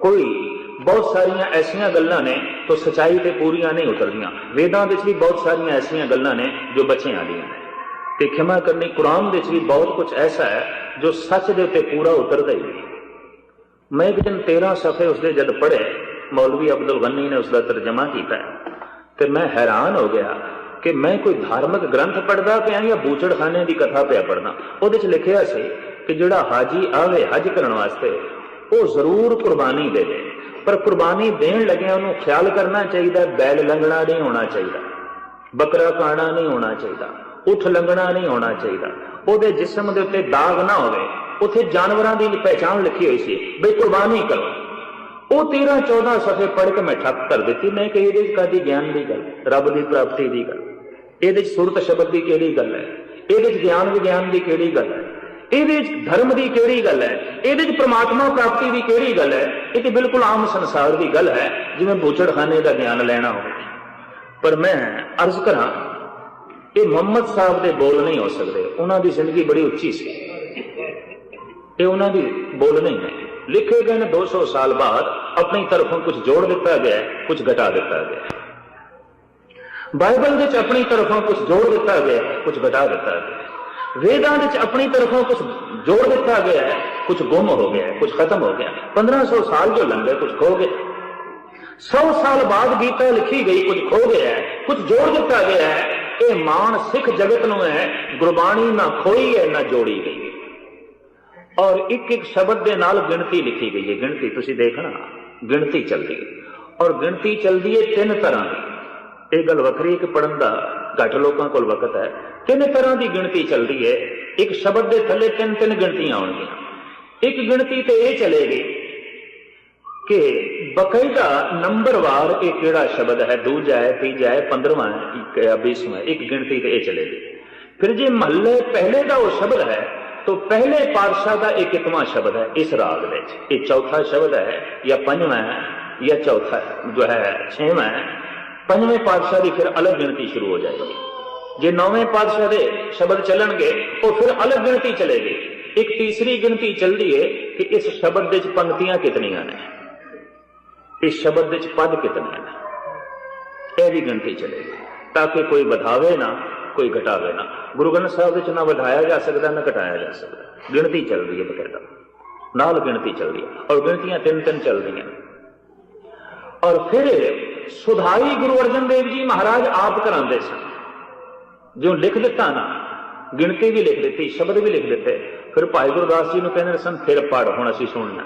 ਕੋਈ ਬਹੁਤ ਸਾਰੀਆਂ ਐਸੀਆਂ ਗੱਲਾਂ ਨੇ ਜੋ ਸਚਾਈ ਤੇ ਪੂਰੀਆਂ ਨਹੀਂ ਉਤਰਦੀਆਂ। ਵੇਦਾਂ ਵਿੱਚ ਵੀ ਬਹੁਤ ਸਾਰੀਆਂ ਐਸੀਆਂ ਗੱਲਾਂ ਨੇ ਜੋ ਬੱਚਿਆਂ ਦੀਆਂ ਤੇ ਖਿਮਾ ਕਰਨੀ ਕੁਰਾਨ ਵਿੱਚ ਵੀ ਬਹੁਤ ਕੁਝ ਐਸਾ ਹੈ ਜੋ ਸੱਚ ਦੇ ਉੱਤੇ ਪੂਰਾ ਉਤਰਦਾ ਹੀ ਨਹੀਂ। ਮੈਂ ਇੱਕ ਦਿਨ 13 ਸਫੇ ਉਸਦੇ ਜਦ ਪੜ੍ਹੇ ਮੌਲਵੀ ਅਬਦੁਲ ਗੰਨੀ ਨੇ ਉਸਦਾ ਤਰਜਮਾ ਕੀਤਾ ਹੈ, ਤੇ ਮੈਂ ਹੈਰਾਨ ਹੋ ਗਿਆ ਕਿ ਮੈਂ ਕੋਈ ਧਾਰਮਿਕ ਗ੍ਰੰਥ ਪੜ੍ਹਦਾ ਪਿਆ ਜਾਂ ਬੂਚੜਖਾਨੇ ਦੀ ਕਥਾ ਪਿਆ ਪੜ੍ਹਦਾ। ਉਹਦੇ 'ਚ ਲਿਖਿਆ ਸੀ ਕਿ ਜਿਹੜਾ ਹਾਜੀ ਆਵੇ ਹਜ ਕਰਨ ਵਾਸਤੇ ਉਹ ਜ਼ਰੂਰ ਕੁਰਬਾਨੀ ਦੇਵੇ। ਪਰ ਕੁਰਬਾਨੀ ਦੇਣ ਲੱਗਿਆ ਉਹਨੂੰ ਖਿਆਲ ਕਰਨਾ ਚਾਹੀਦਾ, ਬੈਲ ਲੰਘਣਾ ਨਹੀਂ ਹੋਣਾ ਚਾਹੀਦਾ, ਬੱਕਰਾ ਕਾਣਾ ਨਹੀਂ ਹੋਣਾ ਚਾਹੀਦਾ, ਉਠ ਲੰਘਣਾ ਨਹੀਂ ਹੋਣਾ ਚਾਹੀਦਾ। ਉਹਦੇ ਜਿਸਮ ਦੇ ਉੱਤੇ ਦਾਗ ਨਾ ਹੋਵੇ, ਉੱਥੇ ਜਾਨਵਰਾਂ ਦੀ ਪਹਿਚਾਣ ਲਿਖੀ ਹੋਈ ਸੀ, ਬਈ ਕੁਰਬਾਨੀ ਕਰੋ। ਉਹ 13 14 ਸਫੇ ਪੜ੍ਹ ਕੇ ਮੈਂ ਠੱਪ ਕਰ ਦਿੱਤੀ। ਮੈਂ ਕਿ ਇਹਦੇ 'ਚ ਕਾਦੀ ਗਿਆਨ ਦੀ ਗੱਲ ਰੱਬ ਦੀ ਪ੍ਰਾਪਤੀ ਦੀ ਗੱਲ ਇਹਦੇ 'ਚ ਸੁਰਤ ਸ਼ਬਦ ਦੀ ਕਿਹੜੀ ਗੱਲ ਹੈ? ਇਹਦੇ 'ਚ ਗਿਆਨ ਵਿਗਿਆਨ ਦੀ ਕਿਹੜੀ ਗੱਲ ਹੈ? ਇਹਦੇ 'ਚ ਧਰਮ ਦੀ ਕਿਹੜੀ ਗੱਲ ਹੈ? ਇਹਦੇ 'ਚ ਪ੍ਰਮਾਤਮਾ ਪ੍ਰਾਪਤੀ ਦੀ ਕਿਹੜੀ ਗੱਲ ਹੈ? ਇਹ ਤੇ ਬਿਲਕੁਲ ਆਮ ਸੰਸਾਰ ਦੀ ਗੱਲ ਹੈ ਜਿਵੇਂ ਬੂਚੜਖਾਨੇ ਦਾ ਗਿਆਨ ਲੈਣਾ ਹੋਵੇ। ਪਰ ਮੈਂ ਅਰਜ਼ ਕਰਾਂ ਇਹ ਮੁਹੰਮਦ ਸਾਹਿਬ ਦੇ ਬੋਲ ਨਹੀਂ ਹੋ ਸਕਦੇ। ਉਹਨਾਂ ਦੀ ਜ਼ਿੰਦਗੀ ਬੜੀ ਉੱਚੀ ਸੀ। ਇਹ ਉਹਨਾਂ ਦੀ ਬੋਲ ਨਹੀਂ ਹੈ। ਲਿਖੇ ਗਏ ਨੇ 200 ਸਾਲ ਬਾਅਦ ਆਪਣੀ ਤਰਫੋਂ ਕੁਝ ਜੋੜ ਦਿੱਤਾ ਗਿਆ ਹੈ, ਕੁਝ ਘਟਾ ਦਿੱਤਾ ਗਿਆ ਬਾਈਬਲ ਵਿੱਚ ਆਪਣੀ ਤਰਫੋਂ ਕੁਝ ਜੋੜ ਦਿੱਤਾ ਗਿਆ ਹੈ, ਕੁਝ ਘਟਾ ਦਿੱਤਾ ਗਿਆ ਵੇਦਾਂ ਵਿੱਚ ਆਪਣੀ ਤਰਫੋਂ ਕੁਝ ਜੋੜ ਦਿੱਤਾ ਗਿਆ ਹੈ ਕੁਝ ਗੁੰਮ ਹੋ ਗਿਆ ਹੈ, ਕੁਝ ਖਤਮ ਹੋ ਗਿਆ 1500 ਸਾਲ ਜੋ ਲੰਘੇ ਕੁਝ ਖੋ ਗਏ 100 ਸਾਲ ਬਾਅਦ ਗੀਤਾ ਲਿਖੀ ਗਈ ਕੁਝ ਖੋ ਗਿਆ ਹੈ ਕੁਝ ਜੋੜ ਦਿੱਤਾ ਗਿਆ ਹੈ ਇਹ ਮਾਣ ਸਿੱਖ ਜਗਤ ਨੂੰ ਹੈ ਗੁਰਬਾਣੀ ਨਾ ਖੋਈ ਹੈ ਨਾ ਜੋੜੀ ਗਈ ਔਰ ਇੱਕ ਇੱਕ ਸ਼ਬਦ ਦੇ ਨਾਲ ਗਿਣਤੀ ਲਿਖੀ ਗਈ ਹੈ ਗਿਣਤੀ ਤੁਸੀਂ ਦੇਖਣਾ ਗਿਣਤੀ ਚੱਲਦੀ ਹੈ ਔਰ ਗਿਣਤੀ ਚੱਲਦੀ ਹੈ ਤਿੰਨ ਤਰ੍ਹਾਂ ਦੀ ਇਹ ਗੱਲ ਵੱਖਰੀ ਹੈ ਕਿ ਪੜਨ ਦਾ ਘੱਟ ਲੋਕਾਂ ਕੋਲ ਵਕਤ ਹੈ ਤਿੰਨ ਤਰ੍ਹਾਂ ਦੀ ਗਿਣਤੀ ਚੱਲਦੀ ਹੈ ਇੱਕ ਸ਼ਬਦ ਦੇ ਥੱਲੇ ਤਿੰਨ ਤਿੰਨ ਗਿਣਤੀਆਂ ਆਉਣਗੀਆਂ ਇੱਕ ਗਿਣਤੀ ਤੇ ਇਹ ਚਲੇਗੀ ਕਿ ਬਕਾਇਦਾ ਨੰਬਰਵਾਰ ਇਹ ਕਿਹੜਾ ਸ਼ਬਦ ਹੈ ਦੂਜਾ ਹੈ ਤੀਜਾ ਹੈ 15ਵਾਂ ਹੈ ਇੱਕ ਹੈ 20ਵਾਂ ਹੈ ਇੱਕ ਗਿਣਤੀ ਤੇ ਇਹ ਚਲੇਗੀ ਫਿਰ ਜੇ ਮਹੱਲੇ ਪਹਿਲੇ ਦਾ ਉਹ ਸ਼ਬਦ ਹੈ तो पहले पातशाह का एक कितवा शब्द है इस राग ਵਿੱਚ ਇਹ ਚੌਥਾ ਸ਼ਬਦ ਹੈ ਜਾਂ ਪੰਜਵਾਂ ਹੈ ਜਾਂ ਚੌਥਾ ਹੈ ਜੋ ਹੈ ਛੇਵਾਂ ਹੈ ਪੰਜਵੇਂ ਪਾਤਸ਼ਾਹ ਦੀ ਫਿਰ ਅਲੱਗ ਗਿਣਤੀ ਸ਼ੁਰੂ ਹੋ ਜਾਏਗੀ। ਜੇ ਨੌਵੇਂ ਪਾਤਸ਼ਾਹ ਦੇ ਸ਼ਬਦ ਚੱਲਣਗੇ, ਉਹ ਫਿਰ ਅਲੱਗ ਗਿਣਤੀ ਚਲੇਗੀ। ਇੱਕ ਤੀਸਰੀ ਗਿਣਤੀ ਚੱਲਦੀ ਹੈ ਕਿ ਇਸ ਸ਼ਬਦ ਦੇ ਵਿੱਚ ਪੰਕਤੀਆਂ ਕਿਤਨੀਆਂ ਨੇ। ਇਸ ਸ਼ਬਦ ਦੇ ਵਿੱਚ ਪਦ ਕਿਤਨੇ ਨੇ। ਇਹ ਵੀ ਗਿਣਤੀ ਚਲੇਗੀ, ਤਾਂ ਕਿ ਕੋਈ ਵਧਾਵੇ ਨਾ, ਕੋਈ ਘਟਾਵੇ ਨਾ। ਗੁਰੂ ਗ੍ਰੰਥ ਸਾਹਿਬ ਦੇ ਵਿੱਚ ਨਾ ਵਧਾਇਆ ਜਾ ਸਕਦਾ, ਨਾ ਘਟਾਇਆ ਜਾ ਸਕਦਾ। ਗਿਣਤੀ ਚੱਲਦੀ ਹੈ ਬਕਾਇਦਾ। ਨਾਲ ਗਿਣਤੀ ਚੱਲਦੀ ਹੈ ਔਰ ਗਿਣਤੀਆਂ ਤਿੰਨ ਤਿੰਨ ਚੱਲਦੀਆਂ ਔਰ ਫਿਰ ਸੁਧਾਈ ਗੁਰੂ ਅਰਜਨ ਦੇਵ ਜੀ ਮਹਾਰਾਜ ਆਪ ਕਰਾਉਂਦੇ ਸਨ। ਜੋ ਲਿਖ ਦਿੱਤਾ ਨਾ, ਗਿਣਤੀ ਵੀ ਲਿਖ ਦਿੱਤੀ, ਸ਼ਬਦ ਵੀ ਲਿਖ ਦਿੱਤੇ। ਫਿਰ ਭਾਈ ਗੁਰਦਾਸ ਜੀ ਨੂੰ ਕਹਿੰਦੇ ਸਨ ਫਿਰ ਪੜ ਹੁਣ ਅਸੀਂ ਸੁਣਨਾ।